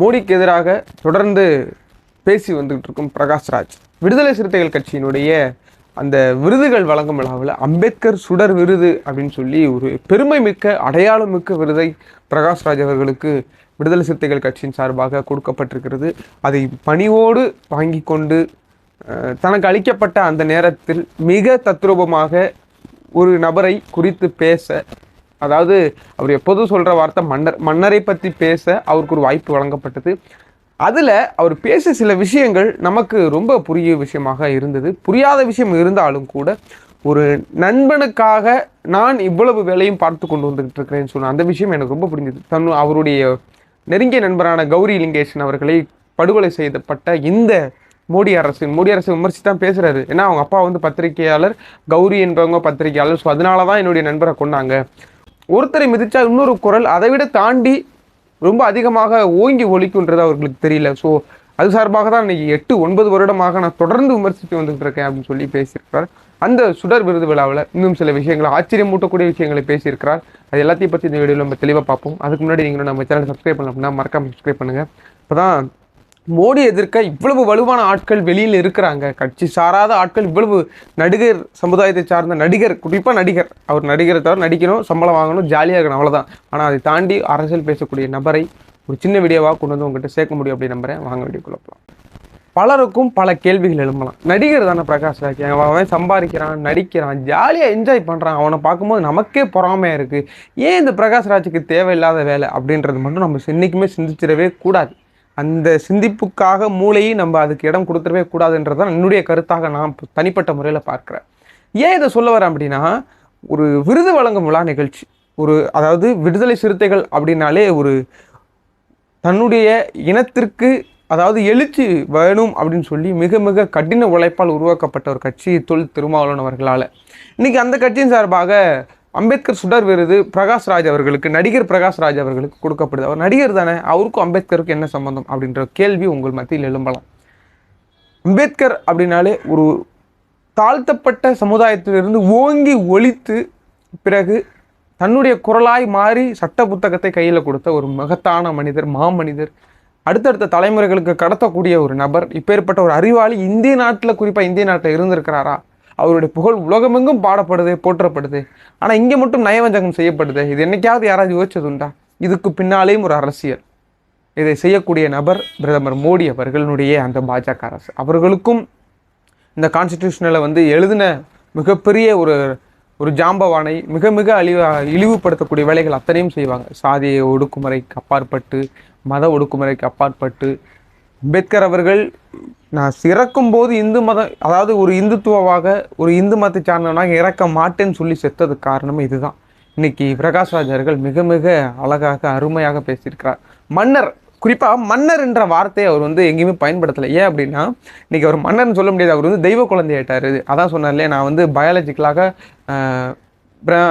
மோடிக்கு எதிராக தொடர்ந்து பேசி வந்துகிட்டு இருக்கும் பிரகாஷ்ராஜ். விடுதலை சிறுத்தைகள் கட்சியினுடைய அந்த விருதுகள் வழங்கும் விழாவில் அம்பேத்கர் சுடர் விருது அப்படின்னு சொல்லி ஒரு பெருமை மிக்க அடையாளம் மிக்க விருதை பிரகாஷ்ராஜ் அவர்களுக்கு விடுதலை சிறுத்தைகள் கட்சியின் சார்பாக கொடுக்கப்பட்டிருக்கிறது. அதை பணிவோடு வாங்கி கொண்டு தனக்கு அளிக்கப்பட்ட அந்த நேரத்தில் மிக தத்ரூபமாக ஒரு நபரை குறித்து பேச அதாவது அவர் எப்போதும் சொல்கிற வார்த்தை மன்னர் மன்னரை பற்றி பேச அவருக்கு ஒரு வாய்ப்பு வழங்கப்பட்டது. அதில் அவர் பேசிய சில விஷயங்கள் நமக்கு ரொம்ப புரிய விஷயமாக இருந்தது. புரியாத விஷயம் இருந்தாலும் கூட ஒரு நண்பனுக்காக நான் இவ்வளவு வேலையும் பார்த்து கொண்டு வந்துகிட்டு இருக்கிறேன்னு சொன்ன அந்த விஷயம் எனக்கு ரொம்ப பிடிஞ்சது தன் அவருடைய நெருங்கிய நண்பரான கௌரி லிங்கேஷன் அவர்களை படுகொலை செய்யப்பட்ட இந்த மோடி அரசு மோடி அரசு விமர்சித்து தான் பேசுகிறாரு ஏன்னா அவங்க அப்பா வந்து பத்திரிகையாளர் கௌரி என்பவங்க பத்திரிகையாளர். ஸோ அதனால தான் என்னுடைய நண்பரை கொண்டாங்க ஒருத்தரை மிதிச்சா இன்னொரு குரல் அதை விட தாண்டி ரொம்ப அதிகமாக ஓங்கி ஒலிக்குன்றது அவர்களுக்கு தெரியல. ஸோ அது சார்பாக தான் இன்னைக்கு எட்டு ஒன்பது வருடமாக நான் தொடர்ந்து விமர்சித்து வந்துட்டு இருக்கேன் அப்படின்னு சொல்லி பேசியிருக்கிறார். அந்த சுடர் விருது விழாவில் இன்னும் சில விஷயங்களை ஆச்சரியமூட்டக்கூடிய விஷயங்களை பேசியிருக்கிறார். அது எல்லாத்தையும் பற்றி இந்த வீடியோவில் நம்ம தெளிவாக பார்ப்போம். அதுக்கு முன்னாடி நீங்களும் நம்ம சேனல் சப்ஸ்கிரைப் பண்ணலாம் அப்படின்னா மறக்காமல் சப்ஸ்கிரைப் பண்ணுங்கள் இப்போ தான் மோடி எதிர்க்க இவ்வளவு வலுவான ஆட்கள் வெளியில் இருக்கிறாங்க. கட்சி சாராத ஆட்கள் இவ்வளவு நடிகர் சமுதாயத்தை சார்ந்த நடிகர் குறிப்பாக நடிகர். அவர் நடிகரை தவிர நடிக்கணும் சம்பளம் வாங்கணும் ஜாலியாக இருக்கணும் அவ்வளோதான் ஆனால் அதை தாண்டி அரசியல் பேசக்கூடிய நபரை ஒரு சின்ன வீடியோவாக கொண்டு வந்து உங்கள்கிட்ட சேர்க்க முடியும் அப்படின்னு நம்புறேன். வாங்க வேண்டிய குழப்பலாம் பலருக்கும் பல கேள்விகள் எழும்பலாம். நடிகர் தானே பிரகாஷ் ராஜ். அவன் சம்பாதிக்கிறான் நடிக்கிறான் ஜாலியாக என்ஜாய் பண்ணுறான் அவனை பார்க்கும்போது நமக்கே பொறாமையாக இருக்குது ஏன் இந்த பிரகாஷ் ராஜுக்கு தேவையில்லாத வேலை அப்படின்றது மட்டும் நம்ம என்றைக்குமே சிந்திச்சிடவே கூடாது. அந்த சிந்திப்புக்காக மூளையை நம்ம அதுக்கு இடம் கொடுத்துடவே கூடாதுன்றது தான் என்னுடைய கருத்தாக நான் தனிப்பட்ட முறையில் பார்க்குறேன். ஏன் இதை சொல்ல வரேன் அப்படின்னா ஒரு விருது வழங்கும் விழா நிகழ்ச்சி. ஒரு அதாவது விடுதலை சிறுத்தைகள் அப்படின்னாலே ஒரு தன்னுடைய இனத்திற்கு அதாவது எழுச்சி வேணும் அப்படின்னு சொல்லி மிக மிக கடின உழைப்பால் உருவாக்கப்பட்ட ஒரு கட்சி தொல் திருமாவளவன் அவர்களால். இன்றைக்கி அந்த கட்சியின் சார்பாக அம்பேத்கர் சுடர் விருது பிரகாஷ் ராஜ் அவர்களுக்கு நடிகர் பிரகாஷ் ராஜ் அவர்களுக்கு கொடுக்கப்படுது. அவர் நடிகர் தானே அவருக்கும் அம்பேத்கருக்கும் என்ன சம்பந்தம் அப்படின்ற கேள்வி உங்கள் மத்தியில் எழும்பலாம். அம்பேத்கர் அப்படின்னாலே ஒரு தாழ்த்தப்பட்ட சமுதாயத்திலிருந்து ஓங்கி ஒழித்து பிறகு தன்னுடைய குரலாய் மாறி சட்ட புத்தகத்தை கையில் கொடுத்த ஒரு மகத்தான மனிதர் மாமனிதர் அடுத்தடுத்த தலைமுறைகளுக்கு கடத்தக்கூடிய ஒரு நபர் இப்பேற்பட்ட ஒரு அறிவாளி இந்திய நாட்டில் குறிப்பாக இந்திய நாட்டில் இருந்திருக்கிறாரா? அவருடைய புகழ் உலகமெங்கும் பாடப்படுது போற்றப்படுது. ஆனால் இங்கே மட்டும் நயவஞ்சகம் செய்யப்படுது. இது என்றைக்காவது யாராவது யோசிச்சதுண்டா? இதுக்கு பின்னாலேயும் ஒரு அரசியல். இதை செய்யக்கூடிய நபர் பிரதமர் மோடி அவர்களுடைய அந்த பாஜக அரசு. அவர்களுக்கும் இந்த கான்ஸ்டிடியூஷனில் வந்து எழுதின மிகப்பெரிய ஒரு ஒரு ஜாம்பவானை மிக மிக அழிவு இழிவுபடுத்தக்கூடிய வேலைகள் அத்தனையும் செய்வாங்க. சாதிய ஒடுக்குமுறைக்கு அப்பாற்பட்டு மத ஒடுக்குமுறைக்கு அப்பாற்பட்டு அம்பேத்கர் அவர்கள் நான் சிறக்கும் போது இந்து மதம் அதாவது ஒரு இந்துத்துவமாக ஒரு இந்து மதத்தை சார்ந்தவனாக இறக்க மாட்டேன்னு சொல்லி செத்ததுக்கு காரணம் இதுதான். இன்னைக்கு பிரகாஷ் ராஜ் அவர்கள் மிக மிக அழகாக அருமையாக பேசியிருக்கிறார். மன்னர் குறிப்பாக மன்னர் என்ற வார்த்தையை அவர் வந்து எங்கேயுமே பயன்படுத்தலை. ஏன் அப்படின்னா இன்னைக்கு அவர் மன்னர்னு சொல்ல முடியாது. அவர் வந்து தெய்வ குழந்தையாயிட்டார். அதான் சொன்னார்லையே நான் வந்து பயாலஜிக்கலாக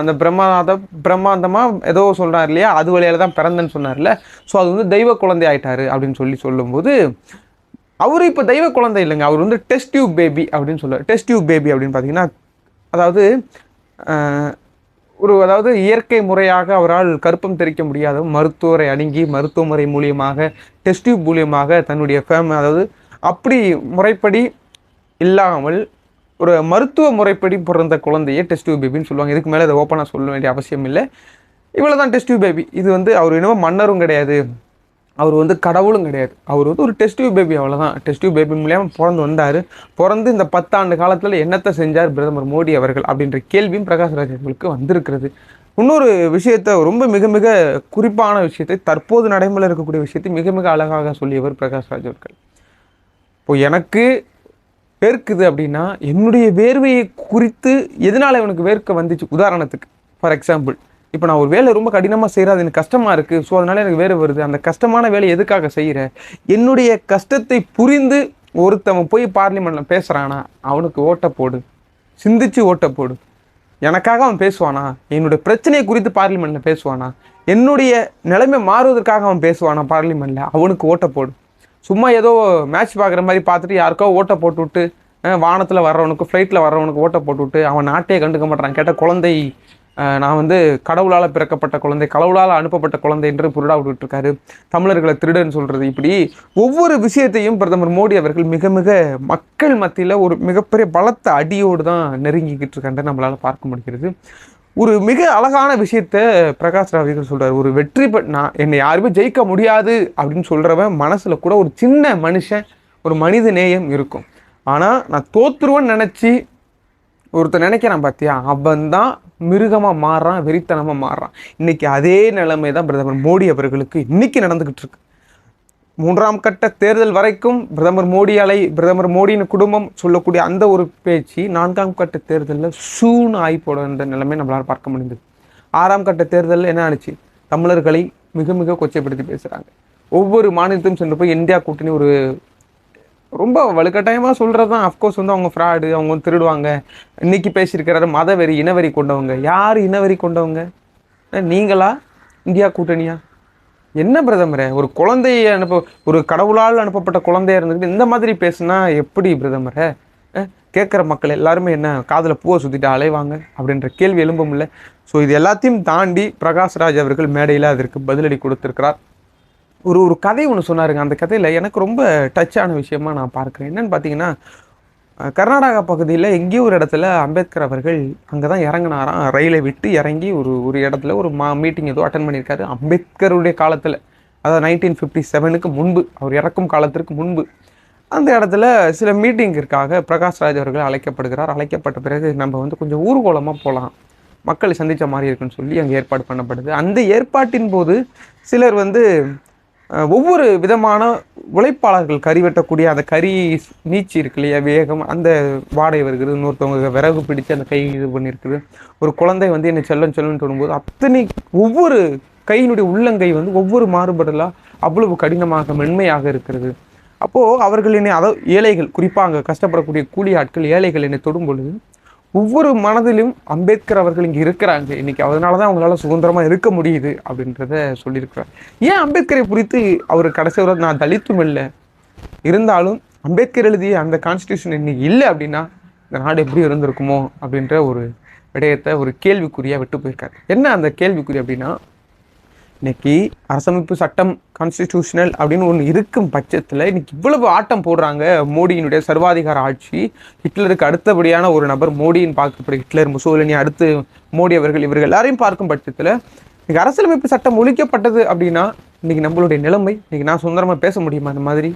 அந்த பிரம்மாத பிரம்மாண்டமாக ஏதோ சொல்கிறார் இல்லையா? அது வழியால தான் பிறந்தேன்னு சொன்னார்ல. ஸோ அது வந்து தெய்வ குழந்தை ஆயிட்டாரு அப்படின்னு சொல்லி சொல்லும்போது அவர் இப்போ தெய்வ குழந்தை இல்லைங்க. அவர் வந்து டெஸ்ட் டியூப் பேபி அப்படின்னு சொல்லுவார் டெஸ்ட் டியூப் பேபி அப்படின்னு பார்த்தீங்கன்னா அதாவது ஒரு அதாவது இயற்கை முறையாக அவரால் கருப்பம் தெரிக்க முடியாத மருத்துவரை அணுகி மருத்துவமுறை மூலியமாக டெஸ்ட் டியூப் மூலியமாக தன்னுடைய ஃபேம் அதாவது அப்படி முறைப்படி இல்லாமல் ஒரு மருத்துவ முறைப்படி பிறந்த குழந்தைய டெஸ்ட் டியூப் பேபின்னு சொல்லுவாங்க. இதுக்கு மேலே அதை ஓப்பனாக சொல்ல வேண்டிய அவசியம் இல்லை. இவ்வளோ தான் டெஸ்ட் டியூப் பேபி இது வந்து அவர் என்னமோ மன்னரும் கிடையாது. அவர் வந்து கடவுளும் கிடையாது. அவர் வந்து ஒரு டெஸ்ட் டியூப் பேபி அவ்வளோதான் டெஸ்ட் டியூப் பேபி மூலியமாக பிறந்து வந்தார். பிறந்து இந்த பத்தாண்டு காலத்தில் என்னத்தை செஞ்சார் பிரதமர் மோடி அவர்கள் அப்படின்ற கேள்வியும் பிரகாஷ் ராஜ் அவர்களுக்கு வந்திருக்கிறது. இன்னொரு விஷயத்தை ரொம்ப மிக மிக குறிப்பான விஷயத்தை தற்போது நடைமுறையில் இருக்கக்கூடிய விஷயத்தை மிக மிக அழகாக சொல்லியவர் பிரகாஷ் ராஜ் அவர்கள். இப்போ எனக்கு வேர்க்குது அப்படின்னா என்னுடைய வேர்வையை குறித்து எதனால் இவனுக்கு வேர்க்க வந்துச்சு? உதாரணத்துக்கு ஃபார் எக்ஸாம்பிள் இப்போ நான் ஒரு வேலை ரொம்ப கடினமாக செய்கிறேன் அது எனக்கு கஷ்டமாக இருக்குது ஸோ அதனால் எனக்கு வேறு வருது. அந்த கஷ்டமான வேலை எதுக்காக செய்கிறேன் என்னுடைய கஷ்டத்தை புரிந்து ஒருத்தவன் போய் பார்லிமெண்ட்டில் பேசுகிறானா அவனுக்கு ஓட்டை போடு. சிந்திச்சு ஓட்டை போடு. எனக்காக அவன் பேசுவானா? என்னுடைய பிரச்சனையை குறித்து பார்லிமெண்ட்டில் பேசுவானா? என்னுடைய நிலைமை மாறுவதற்காக அவன் பேசுவானா பார்லிமெண்ட்டில் அவனுக்கு ஓட்டை போடு. சும்மா ஏதோ மேட்ச் பார்க்குற மாதிரி பார்த்துட்டு யாருக்கோ ஓட்டை போட்டு விட்டு வானத்தில் வர்றவனுக்கு ஃப்ளைட்டில் வர்றவனுக்கு ஓட்டை போட்டு விட்டு அவன் நாட்டையே கண்டுக்க மாட்டான். கேட்ட குழந்தை நான் வந்து கடவுளால் பிறக்கப்பட்ட குழந்தை கடவுளால் அனுப்பப்பட்ட குழந்தை என்று புருடா விட்டுட்டு தமிழர்களை திருடன்னு சொல்கிறது இப்படி. ஒவ்வொரு விஷயத்தையும் பிரதமர் மோடி அவர்கள் மிக மிக மக்கள் மத்தியில் ஒரு மிகப்பெரிய பலத்த அடியோடு தான் நெருங்கிக்கிட்டு இருக்கான்ற நம்மளால் பார்க்க முடிகிறது. ஒரு மிக அழகான விஷயத்த பிரகாஷ் ராவ் அவர்கள் சொல்கிறார் ஒரு வெற்றி பெ நான் என்னை யாருமே ஜெயிக்க முடியாது அப்படின்னு சொல்கிறவன் மனசில் கூட ஒரு சின்ன மனுஷன் ஒரு மனித நேயம் இருக்கும். ஆனால் நான் தோத்துருவேன்னு நினச்சி ஒருத்தர் நினைக்கிறான் பார்த்தியா அவன் தான் மிருகமாக மாறுறான் வெறித்தனமாக மாறுறான் இன்றைக்கி அதே நிலைமை தான் பிரதமர் மோடி அவர்களுக்கு இன்னைக்கு நடந்துக்கிட்டு இருக்கு. மூன்றாம் கட்ட தேர்தல் வரைக்கும் பிரதமர் மோடி அலை பிரதமர் மோடியின் குடும்பம் சொல்லக்கூடிய அந்த ஒரு பேச்சு நான்காம் கட்ட தேர்தலில் சூன் ஆகி போடுற நிலைமை நம்மளால் பார்க்க முடிந்தது. ஆறாம் கட்ட தேர்தலில் என்ன ஆணுச்சு தமிழர்களை மிக மிக கொச்சைப்படுத்தி பேசுகிறாங்க ஒவ்வொரு மாநிலத்தையும் சென்று போய் இந்தியா கூட்டணி ஒரு ரொம்ப வலுக்கட்டாயமாக சொல்கிறது தான் அஃப்கோர்ஸ் வந்து அவங்க ஃப்ராடு அவங்க வந்து திருடுவாங்க. இன்றைக்கி பேசியிருக்கிறாரு மதவெறி இனவெறி கொண்டவங்க. யார் இனவெறி கொண்டவங்க? நீங்களா? இந்தியா கூட்டணியா? என்ன பிரதமரே? ஒரு குழந்தையை அனுப்ப ஒரு கடவுளால் அனுப்பப்பட்ட குழந்தையா இருந்துக்கிட்டு இந்த மாதிரி பேசுனா எப்படி பிரதமரே? கேட்குற மக்கள் எல்லாருமே என்ன காதில் பூவை சுற்றிட்டு அலைவாங்க அப்படின்ற கேள்வி எழும்பும்ல ஸோ இது எல்லாத்தையும் தாண்டி பிரகாஷ்ராஜ் அவர்கள் மேடையில் அதற்கு பதிலடி கொடுத்துருக்கிறார். ஒரு ஒரு கதை ஒன்று சொன்னாருங்க. அந்த கதையில் எனக்கு ரொம்ப டச்சான விஷயமா நான் பார்க்குறேன். என்னென்னு பார்த்தீங்கன்னா கர்நாடகா பகுதியில் எங்கேயோ ஒரு இடத்துல அம்பேத்கர் அவர்கள் அங்கே தான் இறங்கினாராம். ரயிலை விட்டு இறங்கி ஒரு ஒரு இடத்துல ஒரு மா மீட்டிங் ஏதோ அட்டன் பண்ணியிருக்காரு. அம்பேத்கருடைய காலத்தில் அதாவது நைன்டீன் ஃபிஃப்டி செவனுக்கு முன்பு அவர் இறக்கும் காலத்திற்கு முன்பு அந்த இடத்துல சில மீட்டிங்கிற்காக பிரகாஷ் ராஜ் அவர்கள் அழைக்கப்படுகிறார். அழைக்கப்பட்ட பிறகு நம்ம வந்து கொஞ்சம் ஊர்வலமாக போகலாம் மக்களை சந்தித்த மாதிரி இருக்குன்னு சொல்லி அங்கே ஏற்பாடு பண்ணப்படுது. அந்த ஏற்பாட்டின் போது சிலர் வந்து ஒவ்வொரு விதமான உழைப்பாளர்கள் கறி வெட்டக்கூடிய அந்த கறி நீச்சி இருக்கு இல்லையா வேகம் அந்த வாடை வருகிறது இன்னொருத்தவங்க விறகு பிடித்து அந்த கை இது பண்ணியிருக்குது ஒரு குழந்தை வந்து என்னை செல்லம் செல்லுன்னு சொல்லும்போது அத்தனை ஒவ்வொரு கையினுடைய உள்ளங்கை வந்து ஒவ்வொரு மாறுபடலாக அவ்வளவு கடினமாக மென்மையாக இருக்கிறது. அப்போது அவர்கள் என்னை அதை ஏழைகள் குறிப்பாக அங்கே கஷ்டப்படக்கூடிய கூலி ஆட்கள் ஏழைகள் என்னை தொடும் பொழுது ஒவ்வொரு மனதிலும் அம்பேத்கர் அவர்கள் இங்கே இருக்கிறாங்க. இன்னைக்கு அதனால தான் அவங்களால சுதந்திரமாக இருக்க முடியுது அப்படின்றத சொல்லியிருக்கிறார். ஏன் அம்பேத்கரை குறித்து அவர் கடைசி வர நான் தலித்தும் இல்லை. இருந்தாலும் அம்பேத்கர் எழுதிய அந்த கான்ஸ்டியூஷன் இன்னைக்கு இல்லை அப்படின்னா இந்த நாடு எப்படி இருந்திருக்குமோ அப்படின்ற ஒரு விடயத்தை ஒரு கேள்விக்குறியாக விட்டு போயிருக்காரு. என்ன அந்த கேள்விக்குறி அப்படின்னா இன்னைக்கு அரசமைப்பு சட்டம் கான்ஸ்டிடியூஷனல் அப்படின்னு ஒன்று இருக்கும் பட்சத்தில் இன்னைக்கு இவ்வளவு ஆட்டம் போடுறாங்க மோடியினுடைய சர்வாதிகார ஆட்சி. ஹிட்லருக்கு அடுத்தபடியான ஒரு நபர் மோடியின் பார்க்கப்படும் ஹிட்லர் முசோலினி அடுத்து மோடி அவர்கள் இவர்கள் எல்லாரையும் பார்க்கும் பட்சத்தில் இன்னைக்கு அரசியலமைப்பு சட்டம் ஒழிக்கப்பட்டது அப்படின்னா இன்னைக்கு நம்மளுடைய நிலைமை இன்னைக்கு நான் சுதந்திரமாக பேச முடியுமா அந்த மாதிரி?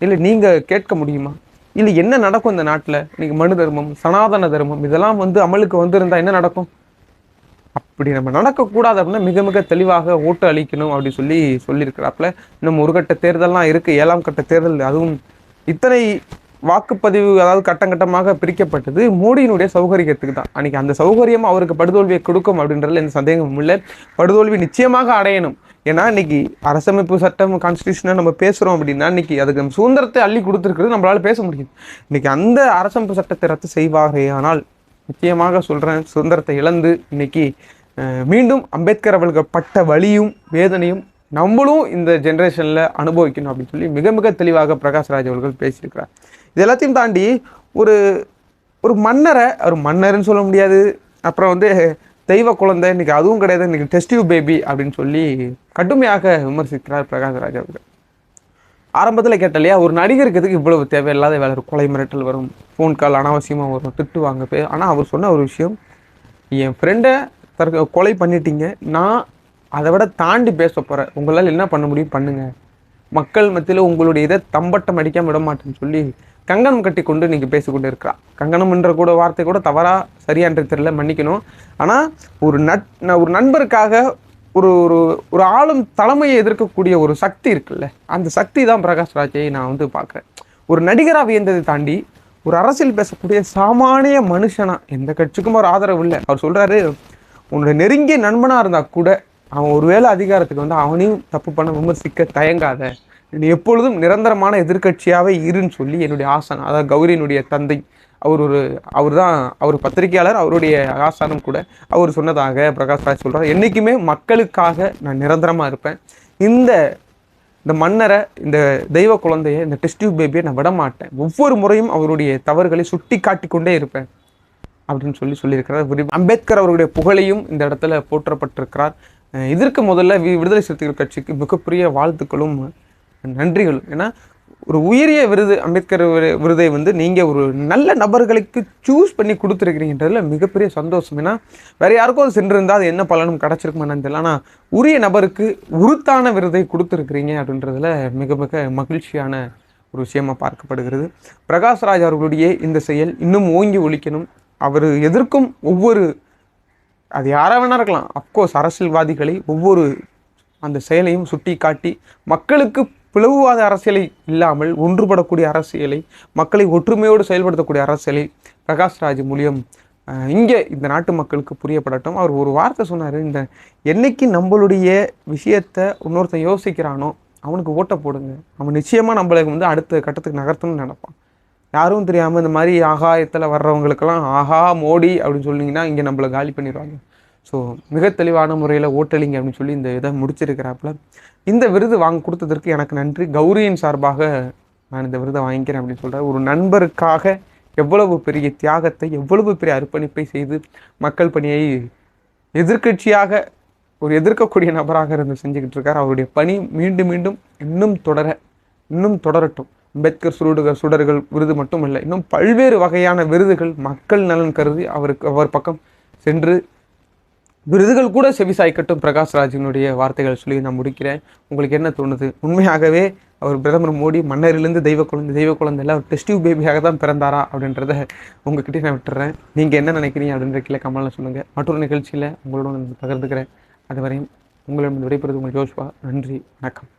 இல்லை நீங்கள் கேட்க முடியுமா? இல்லை என்ன நடக்கும் இந்த நாட்டில்? இன்னைக்கு மனு தர்மம் சனாதன தர்மம் இதெல்லாம் வந்து அமலுக்கு வந்திருந்தா என்ன நடக்கும்? இப்படி நம்ம நடக்கக்கூடாது அப்படின்னா மிக மிக தெளிவாக ஓட்டு அளிக்கணும் அப்படின்னு சொல்லி சொல்லியிருக்கிறாப்புல. இன்னும் ஒரு கட்ட தேர்தல்லாம் இருக்குது ஏழாம் கட்ட தேர்தல் அதுவும் இத்தனை வாக்குப்பதிவு அதாவது கட்டம் கட்டமாக பிரிக்கப்பட்டது மோடியினுடைய சௌகரியத்துக்கு தான். அன்னைக்கு அந்த சௌகரியம் அவருக்கு படுதோல்வியை கொடுக்கும் அப்படின்றதுல எந்த சந்தேகமும் இல்லை. படுதோல்வி நிச்சயமாக அடையணும். ஏன்னா இன்னைக்கு அரசமைப்பு சட்டம் கான்ஸ்டியூஷனை நம்ம பேசுகிறோம் அப்படின்னா இன்னைக்கு அதுக்கு சுதந்திரத்தை அள்ளி கொடுத்துருக்கிறது நம்மளால் பேச முடியும். இன்னைக்கு அந்த அரசமைப்பு சட்டத்தை ரத்து செய்வாரே. ஆனால் நிச்சயமாக சொல்கிறேன் சுதந்திரத்தை இழந்து இன்னைக்கு மீண்டும் அம்பேத்கர் அவர்களுக்கு பட்ட வழியும் வேதனையும் நம்மளும் இந்த ஜென்ரேஷனில் அனுபவிக்கணும் அப்படின்னு சொல்லி மிக மிக தெளிவாக பிரகாஷ் ராஜ் அவர்கள் பேசியிருக்கிறார். இது எல்லாத்தையும் தாண்டி ஒரு ஒரு மன்னரை ஒரு மன்னர்னு சொல்ல முடியாது. அப்புறம் வந்து தெய்வ குழந்தை இன்னைக்கு அதுவும் கிடையாது. இன்றைக்கி டெஸ்டிவ் பேபி அப்படின்னு சொல்லி கடுமையாக விமர்சிக்கிறார் பிரகாஷ் ராஜ் அவர்கள். ஆரம்பத்தில் கேட்ட இல்லையா ஒரு நடிகருக்கு இதுக்கு இவ்வளவு தேவையில்லாத வேலை? இருக்கும் கொலை மிரட்டல் வரும் ஃபோன் கால் அனாவசியமாக வரும் திட்டுவாங்க. போய் ஆனால் அவர் சொன்ன ஒரு விஷயம் என் ஃப்ரெண்டை தற்க கொலை பண்ணிட்டீங்க. நான் அதை விட தாண்டி பேச போகிறேன் உங்களால் என்ன பண்ண முடியும்? பண்ணுங்கள் மக்கள் மத்தியில் உங்களுடைய இதை தம்பட்டம் அடிக்காம விட மாட்டேன்னு சொல்லி கங்கணம் கட்டி கொண்டு நீங்கள் பேசிக்கொண்டு இருக்கிறா கங்கணம்ன்ற கூட வார்த்தை கூட தவறாக சரியான்ற தெரியல மன்னிக்கணும். ஆனால் ஒரு நட் நான் ஒரு நண்பருக்காக ஒரு ஒரு ஒரு ஆளும் தலைமையை எதிர்க்கக்கூடிய ஒரு சக்தி இருக்குல்ல அந்த சக்தி தான் பிரகாஷ் ராஜை நான் வந்து பார்க்குறேன். ஒரு நடிகராக வியந்ததை தாண்டி ஒரு அரசியல் பேசக்கூடிய சாமானிய மனுஷனா எந்த கட்சிக்கும் ஒரு ஆதரவு இல்லை. அவர் சொல்கிறாரு உன்னோட நெருங்கிய நண்பனாக இருந்தால் கூட அவன் ஒருவேளை அதிகாரத்துக்கு வந்து அவனையும் தப்பு பண்ண விமர்சிக்க தயங்காத. நீ எப்பொழுதும் நிரந்தரமான எதிர்கட்சியாகவே இருன்னு சொல்லி என்னுடைய ஆசான் அதாவது கௌரியினுடைய தந்தை அவர் ஒரு அவர் தான் அவர் பத்திரிகையாளர் அவருடைய ஆசானம் கூட அவர் சொன்னதாக பிரகாஷ் ராஜ் சொல்கிறார் என்னைக்குமே மக்களுக்காக நான் நிரந்தரமாக இருப்பேன். இந்த இந்த மன்னரை இந்த தெய்வ குழந்தைய இந்த டெஸ்டிவ் பேபியை நான் விட மாட்டேன் ஒவ்வொரு முறையும் அவருடைய தவறுகளை சுட்டி காட்டி கொண்டே இருப்பேன். அப்படின்னு சொல்லி சொல்லியிருக்கிறார். குறிப்பு அம்பேத்கர் அவருடைய புகழையும் இந்த இடத்துல போற்றப்பட்டிருக்கிறார். இதற்கு முதல்ல வி- விடுதலை சிறுத்தைகள் கட்சிக்கு மிகப்பெரிய வாழ்த்துக்களும் நன்றிகளும் ஏன்னா ஒரு உயரிய விருது அம்பேத்கர் விரு- விருதை வந்து நீங்கள் ஒரு நல்ல நபர்களுக்கு சூஸ் பண்ணி கொடுத்துருக்கிறீங்கன்றதுல மிகப்பெரிய சந்தோஷம். ஏன்னா வேறு யாருக்கும் அது சென்றிருந்தால் அது என்ன பலனும் கிடச்சிருக்குமான்னு தெரியல. ஆனால் உரிய நபருக்கு உருத்தான விருதை கொடுத்துருக்கிறீங்க அப்படின்றதுல மிக மிக மகிழ்ச்சியான ஒரு விஷயமாக பார்க்கப்படுகிறது. பிரகாஷ்ராஜ் அவர்களுடைய இந்த செயல் இன்னும் ஓங்கி ஒழிக்கணும். அவர் எதிர்க்கும் ஒவ்வொரு அது யாராக வேணா இருக்கலாம். அப்கோர்ஸ் அரசியல்வாதிகளை ஒவ்வொரு அந்த செயலையும் சுட்டி காட்டி மக்களுக்கு பிளவுவாத அரசியலை இல்லாமல் ஒன்றுபடக்கூடிய அரசியலை மக்களை ஒற்றுமையோடு செயல்படுத்தக்கூடிய அரசியலை பிரகாஷ்ராஜ் மூலியம் இங்கே இந்த நாட்டு மக்களுக்கு புரியப்படட்டும். அவர் ஒரு வார்த்தை சொன்னார் இந்த என்னைக்கு நம்மளுடைய விஷயத்தை இன்னொருத்தன் யோசிக்கிறானோ அவனுக்கு ஓட்டை போடுங்க. அவன் நிச்சயமாக நம்மளை வந்து அடுத்த கட்டத்துக்கு நகர்த்தணும்னு நினைப்பான். யாரும் தெரியாமல் இந்த மாதிரி ஆகாயத்தில் வர்றவங்களுக்கெல்லாம் ஆஹா மோடி அப்படின்னு சொன்னீங்கன்னா இங்கே நம்மளை காலி பண்ணிடுவாங்க. ஸோ மிக தெளிவான முறையில் ஓட்டலிங்க அப்படின்னு சொல்லி இந்த இதை முடிச்சிருக்கிறாப்புல. இந்த விருது வாங்க கொடுத்ததற்கு எனக்கு நன்றி. கௌரியின் சார்பாக நான் இந்த விருதை வாங்கிக்கிறேன் அப்படின்னு சொல்கிறேன் ஒரு நண்பருக்காக எவ்வளவு பெரிய தியாகத்தை எவ்வளவு பெரிய அர்ப்பணிப்பை செய்து மக்கள் பணியை எதிர்க்கட்சியாக ஒரு எதிர்க்கக்கூடிய நபராக இருந்து செஞ்சுக்கிட்டு இருக்கார். அவருடைய பணி மீண்டும் மீண்டும் இன்னும் தொடர இன்னும் தொடரட்டும். அம்பேத்கர் சுருடுகள் சுடர்கள் விருது மட்டும் இல்லை இன்னும் பல்வேறு வகையான விருதுகள் மக்கள் நலன் கருதி அவருக்கு அவர் பக்கம் சென்று விருதுகள் கூட செவிசாய்க்கட்டும் பிரகாஷ்ராஜினுடைய வார்த்தைகள் சொல்லி நான் முடிக்கிறேன். உங்களுக்கு என்ன தோணுது? உண்மையாகவே அவர் பிரதமர் மோடி மன்னரிலிருந்து தெய்வ குழந்தை தெய்வ குழந்தை இல்லை அவர் டெஸ்டிவ் பேபியாக தான் பிறந்தாரா அப்படின்றத உங்ககிட்ட நான் விட்டுறேன். நீங்கள் என்ன நினைக்கிறீங்க அப்படின்ற கீழே கமலில் சொல்லுங்கள் மற்றொரு நிகழ்ச்சியில் உங்களோட நான் பகிர்ந்துக்கிறேன். அதுவரையும் உங்களிடம் விடைபெறுவது உங்கள் ஜோஷ்வா. நன்றி வணக்கம்.